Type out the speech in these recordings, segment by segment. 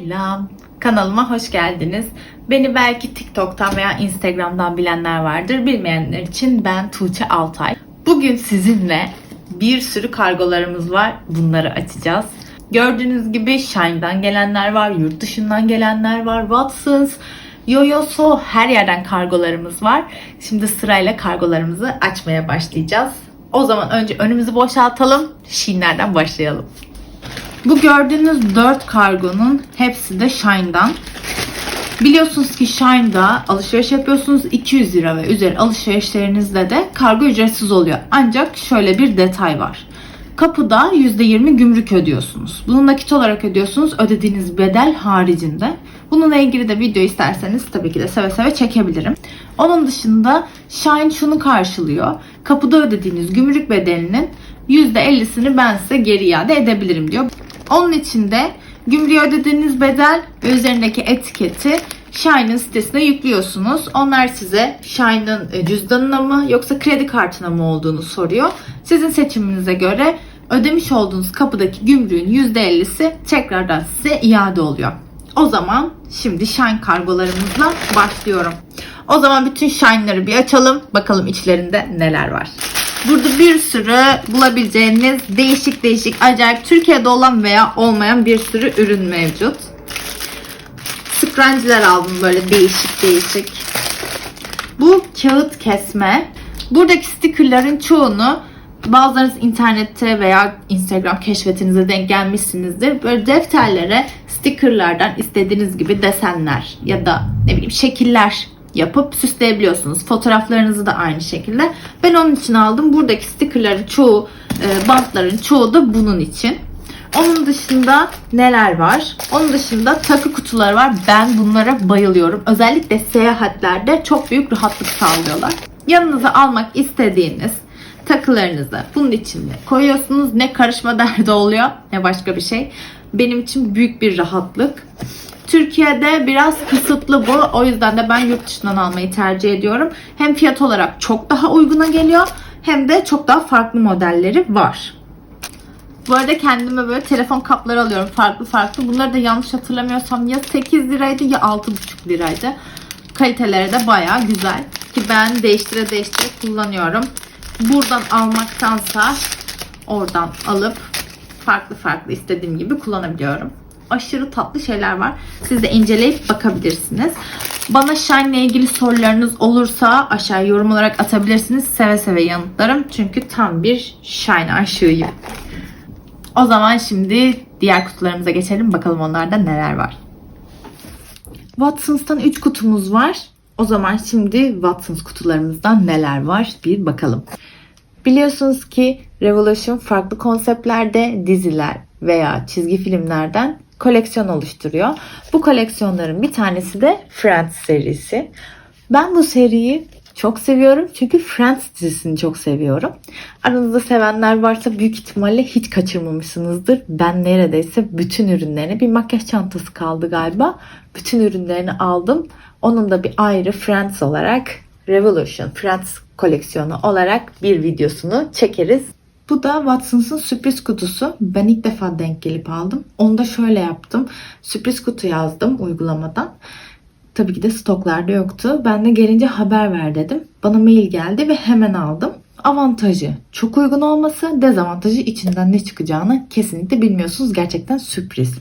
Selam. Kanalıma hoş geldiniz. Beni belki TikTok'tan veya Instagram'dan bilenler vardır. Bilmeyenler için ben Tuğçe Altay. Bugün sizinle bir sürü kargolarımız var. Bunları açacağız. Gördüğünüz gibi Shine'dan gelenler var, yurt dışından gelenler var, Watsons, Yoyoso her yerden kargolarımız var. Şimdi sırayla kargolarımızı açmaya başlayacağız. O zaman önce önümüzü boşaltalım. Shine'lerden başlayalım. Bu gördüğünüz 4 kargonun hepsi de Shine'dan. Biliyorsunuz ki Shine'da alışveriş yapıyorsunuz 200 lira ve üzeri alışverişlerinizde de kargo ücretsiz oluyor. Ancak şöyle bir detay var. Kapıda %20 gümrük ödüyorsunuz. Bunu nakit olarak ödüyorsunuz ödediğiniz bedel haricinde. Bununla ilgili de video isterseniz tabii ki de seve seve çekebilirim. Onun dışında Shine şunu karşılıyor. Kapıda ödediğiniz gümrük bedelinin %50'sini ben size geri iade edebilirim diyor. Onun için de gümrüğe ödediğiniz bedel ve üzerindeki etiketi Shine'ın sitesine yüklüyorsunuz. Onlar size Shine'ın e, cüzdanına mı yoksa kredi kartına mı olduğunu soruyor. Sizin seçiminize göre ödemiş olduğunuz kapıdaki gümrüğün %50'si tekrardan size iade oluyor. O zaman şimdi Shine kargolarımızla başlıyorum. O zaman bütün Shine'ları bir açalım. Bakalım içlerinde neler var. Burada bir sürü bulabileceğiniz değişik değişik acayip Türkiye'de olan veya olmayan bir sürü ürün mevcut. Scrunchie'ler aldım böyle değişik değişik. Bu kağıt kesme. Buradaki stickerların çoğunu bazılarınız internette veya Instagram keşfetinize denk gelmişsinizdir. Böyle defterlere stickerlardan istediğiniz gibi desenler ya da ne bileyim şekiller yapıp süsleyebiliyorsunuz. Fotoğraflarınızı da aynı şekilde. Ben onun için aldım. Buradaki stickerların çoğu, e, bantların çoğu da bunun için. Onun dışında neler var? Onun dışında takı kutuları var. Ben bunlara bayılıyorum. Özellikle seyahatlerde çok büyük rahatlık sağlıyorlar. Yanınıza almak istediğiniz takılarınızı bunun içine koyuyorsunuz. Ne karışma derdi oluyor ne başka bir şey. Benim için büyük bir rahatlık. Türkiye'de biraz kısıtlı bu. O yüzden de ben yurt dışından almayı tercih ediyorum. Hem fiyat olarak çok daha uyguna geliyor hem de çok daha farklı modelleri var. Bu arada kendime böyle telefon kapları alıyorum farklı farklı. Bunları da yanlış hatırlamıyorsam ya 8 liraydı ya 6,5 liraydı. Kaliteleri de baya güzel. Ki ben değiştire değiştire kullanıyorum. Buradan almaktansa oradan alıp farklı farklı istediğim gibi kullanabiliyorum. Aşırı tatlı şeyler var. Siz de inceleyip bakabilirsiniz. Bana Shine ile ilgili sorularınız olursa aşağı yorum olarak atabilirsiniz. Seve seve yanıtlarım. Çünkü tam bir Shine aşığıyım. O zaman şimdi diğer kutularımıza geçelim. Bakalım onlarda neler var. Watsons'tan 3 kutumuz var. O zaman şimdi Watsons kutularımızdan neler var bir bakalım. Biliyorsunuz ki Revolution farklı konseptlerde diziler veya çizgi filmlerden koleksiyon oluşturuyor. Bu koleksiyonların bir tanesi de Friends serisi. Ben bu seriyi çok seviyorum çünkü Friends dizisini çok seviyorum. Aranızda sevenler varsa büyük ihtimalle hiç kaçırmamışsınızdır. Ben neredeyse bütün ürünlerini bir makyaj çantası kaldı galiba. Bütün ürünlerini aldım. Onun da bir ayrı Friends olarak Revolution Friends koleksiyonu olarak bir videosunu çekeriz. Bu da Watsons'ın sürpriz kutusu. Ben ilk defa denk gelip aldım. Onu da şöyle yaptım. Sürpriz kutu yazdım uygulamadan. Tabii ki de stoklarda yoktu. Ben de gelince haber ver dedim. Bana mail geldi ve hemen aldım. Avantajı çok uygun olması, dezavantajı içinden ne çıkacağını kesinlikle bilmiyorsunuz. Gerçekten sürpriz.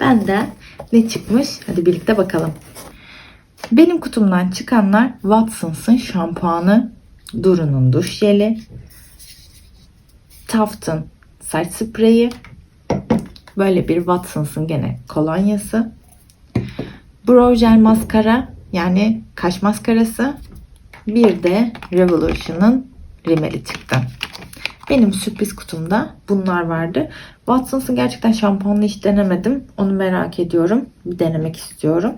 Benden ne çıkmış? Hadi birlikte bakalım. Benim kutumdan çıkanlar Watsons'ın şampuanı, Duru'nun duş jeli, Taft'ın saç spreyi, böyle bir Watsons'ın gene kolonyası, Brow Gel maskara yani kaş maskarası, bir de Revolution'ın rimeli çıktı. Benim sürpriz kutumda bunlar vardı. Watsons'ın gerçekten şampuanını hiç denemedim. Onu merak ediyorum. Bir denemek istiyorum.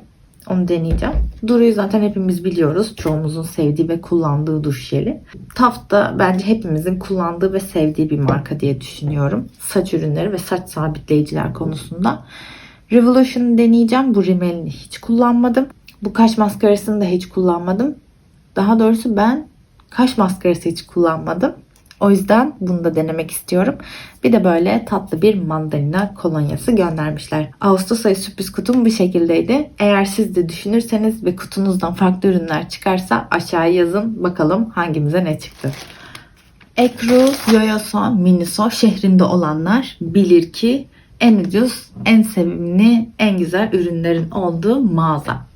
Onu deneyeceğim. Duru'yu zaten hepimiz biliyoruz. Çoğumuzun sevdiği ve kullandığı duş jeli. Taft da bence hepimizin kullandığı ve sevdiği bir marka diye düşünüyorum. Saç ürünleri ve saç sabitleyiciler konusunda. Revolution'ı deneyeceğim. Bu rimelini hiç kullanmadım. Bu kaş maskarasını da hiç kullanmadım. Daha doğrusu ben kaş maskarası hiç kullanmadım. O yüzden bunu da denemek istiyorum. Bir de böyle tatlı bir mandalina kolonyası göndermişler. Ağustos ayı sürpriz kutum bu şekildeydi. Eğer siz de düşünürseniz ve kutunuzdan farklı ürünler çıkarsa aşağıya yazın. Bakalım hangimize ne çıktı. Ekru, Yoyoso, Miniso şehrinde olanlar bilir ki en ucuz, en sevimli, en güzel ürünlerin olduğu mağaza.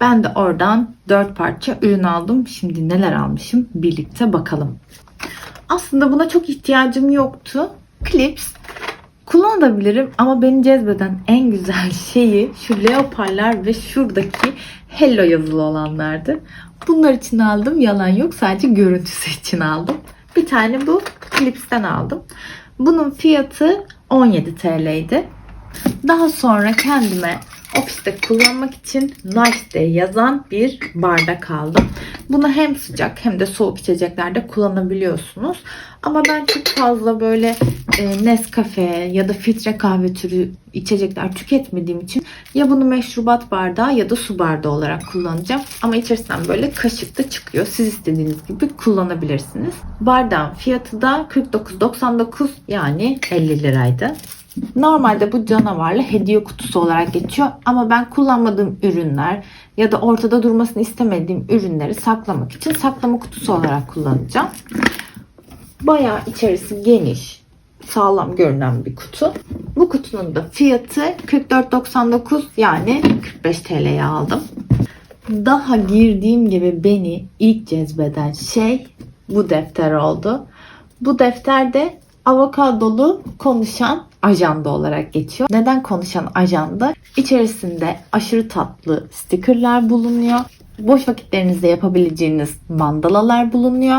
Ben de oradan 4 parça ürün aldım. Şimdi neler almışım birlikte bakalım. Aslında buna çok ihtiyacım yoktu. Clips kullanabilirim ama beni cezbeden en güzel şeyi şu leoparlar ve şuradaki hello yazılı olanlardı. Bunlar için aldım. Yalan yok. Sadece görüntüsü için aldım. Bir tane bu Clips'ten aldım. Bunun fiyatı 17 TL'ydi. Daha sonra kendime ofiste kullanmak için Nice Day yazan bir bardak aldım. Bunu hem sıcak hem de soğuk içeceklerde kullanabiliyorsunuz. Ama ben çok fazla böyle e, Nescafe ya da filtre kahve türü içecekler tüketmediğim için ya bunu meşrubat bardağı ya da su bardağı olarak kullanacağım. Ama içerisinden böyle kaşık da çıkıyor. Siz istediğiniz gibi kullanabilirsiniz. Bardağın fiyatı da 49.99 yani 50 liraydı. Normalde bu canavarlı hediye kutusu olarak geçiyor ama ben kullanmadığım ürünler ya da ortada durmasını istemediğim ürünleri saklamak için saklama kutusu olarak kullanacağım. Bayağı içerisi geniş, sağlam görünen bir kutu. Bu kutunun da fiyatı 44.99 yani 45 TL'ye aldım. Daha girdiğim gibi beni ilk cezbeden şey bu defter oldu. Bu defterde avokadolu konuşan ajanda olarak geçiyor. Neden konuşan ajanda? İçerisinde aşırı tatlı stickerlar bulunuyor. Boş vakitlerinizde yapabileceğiniz mandalalar bulunuyor.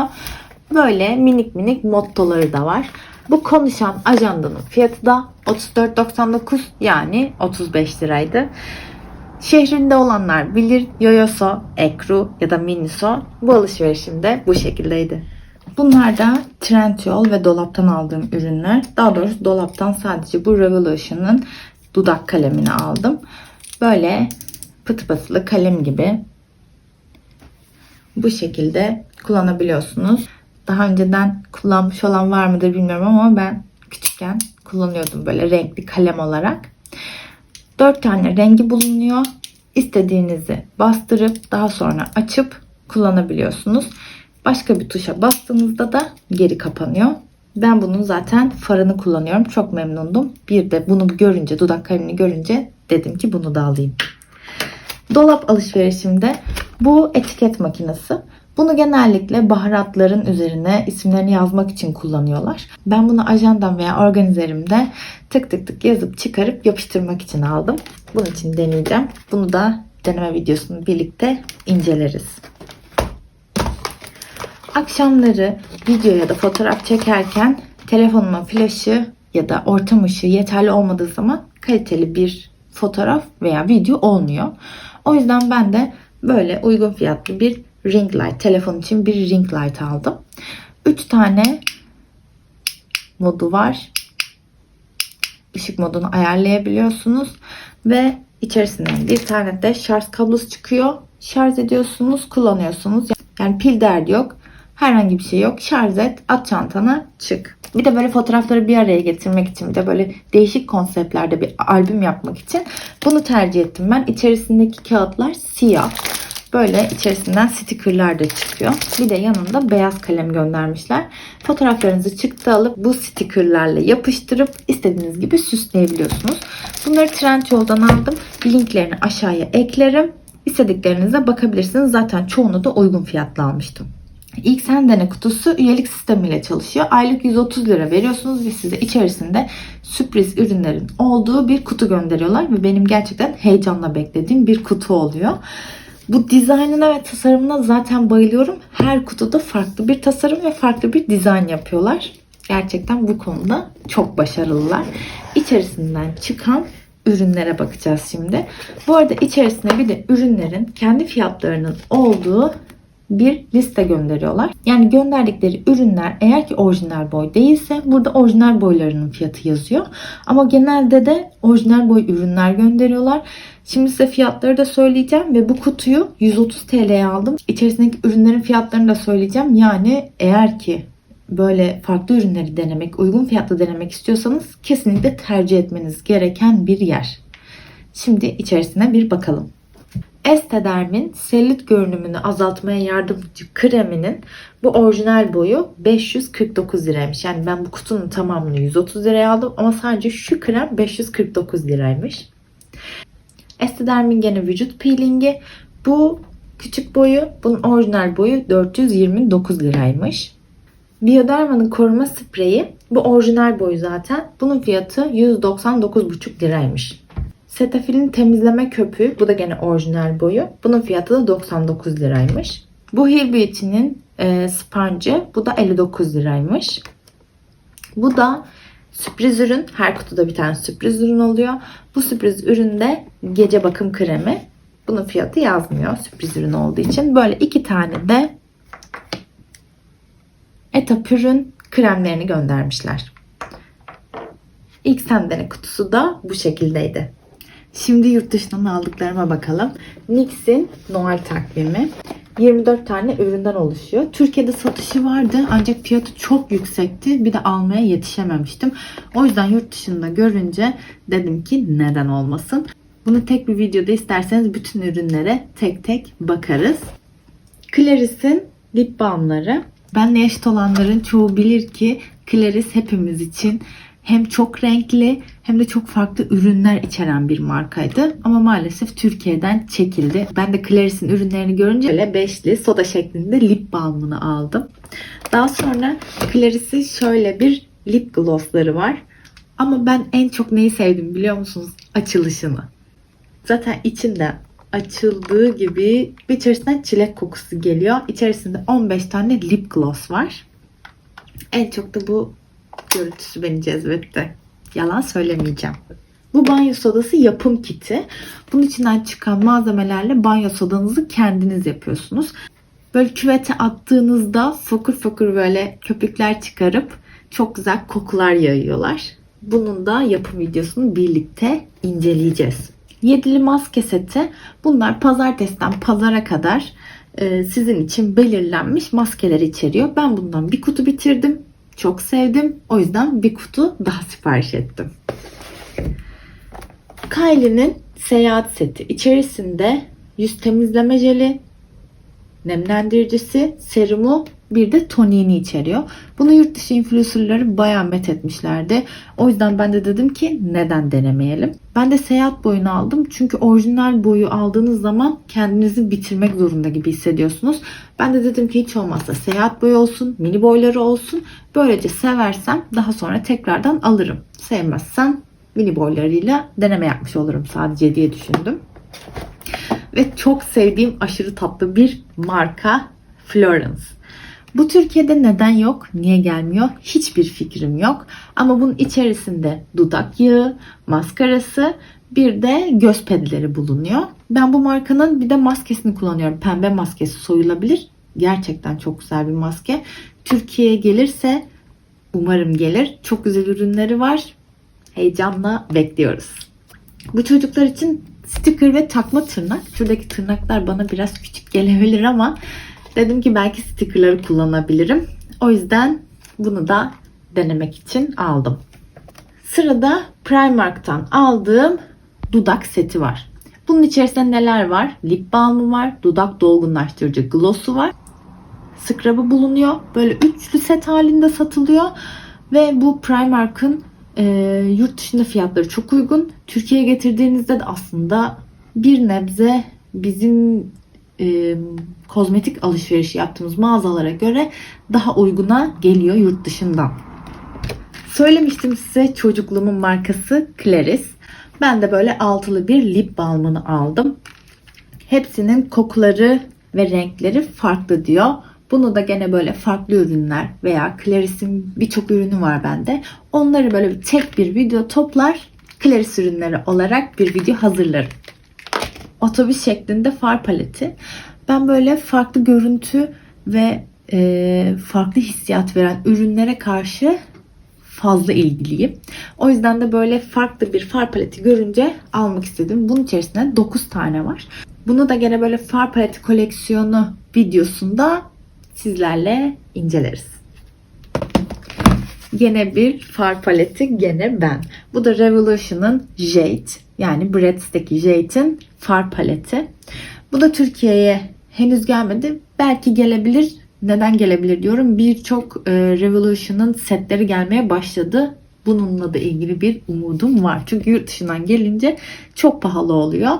Böyle minik minik mottoları da var. Bu konuşan ajandanın fiyatı da 34.99 yani 35 liraydı. Şehrinde olanlar bilir Yoyoso, Ekru ya da Miniso bu alışverişimde bu şekildeydi. Bunlar da Trendyol ve dolaptan aldığım ürünler. Daha doğrusu dolaptan sadece bu Revolution'ın dudak kalemini aldım. Böyle pıtı pıtılı kalem gibi bu şekilde kullanabiliyorsunuz. Daha önceden kullanmış olan var mıdır bilmiyorum ama ben küçükken kullanıyordum böyle renkli kalem olarak. 4 tane rengi bulunuyor. İstediğinizi bastırıp daha sonra açıp kullanabiliyorsunuz. Başka bir tuşa bastığınızda da geri kapanıyor. Ben bunun zaten farını kullanıyorum. Çok memnundum. Bir de bunu görünce, dudak kalemini görünce dedim ki bunu da alayım. Dolap alışverişimde bu etiket makinesi. Bunu genellikle baharatların üzerine isimlerini yazmak için kullanıyorlar. Ben bunu ajandam veya organizerimde tık tık tık yazıp çıkarıp yapıştırmak için aldım. Bunun için deneyeceğim. Bunu da deneme videosunu birlikte inceleriz. Akşamları video ya da fotoğraf çekerken telefonuma flaşı ya da ortam ışığı yeterli olmadığı zaman kaliteli bir fotoğraf veya video olmuyor. O yüzden ben de böyle uygun fiyatlı bir ring light, telefon için bir ring light aldım. 3 tane modu var. Işık modunu ayarlayabiliyorsunuz ve içerisinden bir tane de şarj kablosu çıkıyor. Şarj ediyorsunuz, kullanıyorsunuz. Yani pil derdi yok. Herhangi bir şey yok. Şarj et, at çantana, çık. Bir de böyle fotoğrafları bir araya getirmek için bir de böyle değişik konseptlerde bir albüm yapmak için bunu tercih ettim ben. İçerisindeki kağıtlar siyah. Böyle içerisinden stickerlar da çıkıyor. Bir de yanında beyaz kalem göndermişler. Fotoğraflarınızı çıktı alıp bu stickerlarla yapıştırıp istediğiniz gibi süsleyebiliyorsunuz. Bunları Trendyol'dan aldım. Linklerini aşağıya eklerim. İstediklerinize bakabilirsiniz. Zaten çoğunu da uygun fiyatla almıştım. İlk sen dene kutusu üyelik sistemiyle çalışıyor. Aylık 130 lira veriyorsunuz ve size içerisinde sürpriz ürünlerin olduğu bir kutu gönderiyorlar ve benim gerçekten heyecanla beklediğim bir kutu oluyor. Bu dizaynına ve tasarımına zaten bayılıyorum. Her kutuda farklı bir tasarım ve farklı bir dizayn yapıyorlar. Gerçekten bu konuda çok başarılılar. İçerisinden çıkan ürünlere bakacağız şimdi. Bu arada içerisinde bir de ürünlerin kendi fiyatlarının olduğu bir liste gönderiyorlar. Yani gönderdikleri ürünler eğer ki orijinal boy değilse burada orijinal boylarının fiyatı yazıyor. Ama genelde de orijinal boy ürünler gönderiyorlar. Şimdi size fiyatları da söyleyeceğim ve bu kutuyu 130 TL'ye aldım. İçerisindeki ürünlerin fiyatlarını da söyleyeceğim. Yani eğer ki böyle farklı ürünleri denemek, uygun fiyatlı denemek istiyorsanız kesinlikle tercih etmeniz gereken bir yer. Şimdi içerisine bir bakalım. Estederm'in selülit görünümünü azaltmaya yardımcı kreminin bu orijinal boyu 549 liraymış. Yani ben bu kutunun tamamını 130 liraya aldım ama sadece şu krem 549 liraymış. Estederm'in gene vücut peelingi. Bu küçük boyu, bunun orijinal boyu 429 liraymış. Bioderma'nın koruma spreyi bu orijinal boyu zaten. Bunun fiyatı 199,5 liraymış. Cetaphil'in temizleme köpüğü. Bu da gene orijinal boyu. Bunun fiyatı da 99 liraymış. Bu Heal Beauty'nin e, sponge'ı. Bu da 59 liraymış. Bu da sürpriz ürün. Her kutuda bir tane sürpriz ürün oluyor. Bu sürpriz üründe gece bakım kremi. Bunun fiyatı yazmıyor sürpriz ürün olduğu için. Böyle iki tane de etap ürün kremlerini göndermişler. İlk sendene kutusu da bu şekildeydi. Şimdi yurt dışından aldıklarıma bakalım. NYX'in Noel takvimi. 24 tane üründen oluşuyor. Türkiye'de satışı vardı ancak fiyatı çok yüksekti. Bir de almaya yetişememiştim. O yüzden yurt dışında görünce dedim ki neden olmasın. Bunu tek bir videoda isterseniz bütün ürünlere tek tek bakarız. Claris'in lip balmları. Benle yaşıt olanların çoğu bilir ki Claris hepimiz için hem çok renkli hem de çok farklı ürünler içeren bir markaydı. Ama maalesef Türkiye'den çekildi. Ben de Claris'in ürünlerini görünce böyle beşli soda şeklinde lip balmını aldım. Daha sonra Claris'in şöyle bir lip glossları var. Ama ben en çok neyi sevdim biliyor musunuz? Açılışını. Zaten içinde açıldığı gibi içerisinden çilek kokusu geliyor. İçerisinde 15 tane lip gloss var. En çok da bu görüntüsü beni cezbetti. Yalan söylemeyeceğim. Bu banyo sodası yapım kiti. Bunun içinden çıkan malzemelerle banyo sodanızı kendiniz yapıyorsunuz. Böyle küvete attığınızda fokur fokur böyle köpükler çıkarıp çok güzel kokular yayıyorlar. Bunun da yapım videosunu birlikte inceleyeceğiz. Yedili maske seti. Bunlar pazartesiden pazara kadar e, sizin için belirlenmiş maskeler içeriyor. Ben bundan bir kutu bitirdim. Çok sevdim. O yüzden bir kutu daha sipariş ettim. Kylie'nin seyahat seti. İçerisinde yüz temizleme jeli, nemlendiricisi, serumu bir de toniğini içeriyor. Bunu yurt dışı influencerları bayağı met etmişlerdi. O yüzden ben de dedim ki neden denemeyelim. Ben de seyahat boyunu aldım. Çünkü orijinal boyu aldığınız zaman kendinizi bitirmek zorunda gibi hissediyorsunuz. Ben de dedim ki hiç olmazsa seyahat boyu olsun, mini boyları olsun. Böylece seversem daha sonra tekrardan alırım. Sevmezsem mini boylarıyla deneme yapmış olurum sadece diye düşündüm. Ve çok sevdiğim aşırı tatlı bir marka Florence. Bu Türkiye'de neden yok, niye gelmiyor hiçbir fikrim yok. Ama bunun içerisinde dudak yağı, maskarası, bir de göz pedleri bulunuyor. Ben bu markanın bir de maskesini kullanıyorum. Pembe maskesi soyulabilir. Gerçekten çok güzel bir maske. Türkiye'ye gelirse umarım gelir. Çok güzel ürünleri var. Heyecanla bekliyoruz. Bu çocuklar için sticker ve takma tırnak. Şuradaki tırnaklar bana biraz küçük gelebilir ama dedim ki belki stickerları kullanabilirim. O yüzden bunu da denemek için aldım. Sırada Primark'tan aldığım dudak seti var. Bunun içerisinde neler var? Lip balmı var, dudak dolgunlaştırıcı gloss'u var. Scrub'ı bulunuyor. Böyle üçlü set halinde satılıyor. Ve bu Primark'ın e, yurt dışında fiyatları çok uygun. Türkiye'ye getirdiğinizde de aslında bir nebze bizim e, kozmetik alışverişi yaptığımız mağazalara göre daha uyguna geliyor yurt dışından. Söylemiştim size çocukluğumun markası Claris. Ben de böyle altılı bir lip balmını aldım. Hepsinin kokuları ve renkleri farklı diyor. Bunu da gene böyle farklı ürünler veya Claris'in birçok ürünü var bende. Onları böyle tek bir video toplar Claris ürünleri olarak bir video hazırlarım. Otobüs şeklinde far paleti. Ben böyle farklı görüntü ve e, farklı hissiyat veren ürünlere karşı fazla ilgiliyim. O yüzden de böyle farklı bir far paleti görünce almak istedim. Bunun içerisinde 9 tane var. Bunu da gene böyle far paleti koleksiyonu videosunda sizlerle inceleriz. Gene bir far paleti gene ben. Bu da Revolution'ın Jade yani Bretz'teki Jade'in far paleti. Bu da Türkiye'ye henüz gelmedi. Belki gelebilir. Neden gelebilir diyorum. Birçok e, Revolution'ın setleri gelmeye başladı. Bununla da ilgili bir umudum var. Çünkü yurt dışından gelince çok pahalı oluyor.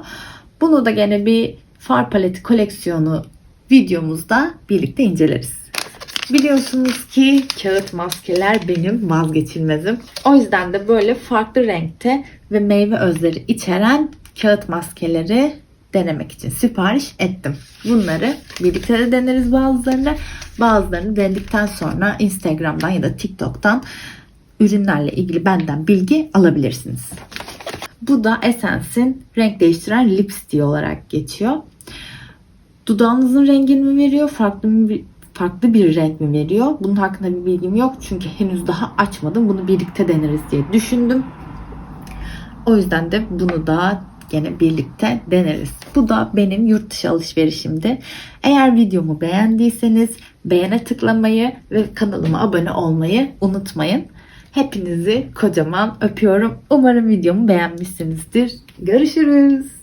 Bunu da gene bir far paleti koleksiyonu videomuzda birlikte inceleriz. Biliyorsunuz ki kağıt maskeler benim vazgeçilmezim. O yüzden de böyle farklı renkte ve meyve özleri içeren kağıt maskeleri denemek için sipariş ettim. Bunları birlikte de deneriz bazılarını. Bazılarını denedikten sonra Instagram'dan ya da TikTok'tan ürünlerle ilgili benden bilgi alabilirsiniz. Bu da Essence'in renk değiştiren lipstick olarak geçiyor. Dudağınızın rengini mi veriyor, farklı bir farklı bir renk mi veriyor? Bunun hakkında bir bilgim yok çünkü henüz daha açmadım. Bunu birlikte deneriz diye düşündüm. O yüzden de bunu da gene birlikte deneriz. Bu da benim yurt dışı alışverişimdi. Eğer videomu beğendiyseniz beğene tıklamayı ve kanalıma abone olmayı unutmayın. Hepinizi kocaman öpüyorum. Umarım videomu beğenmişsinizdir. Görüşürüz.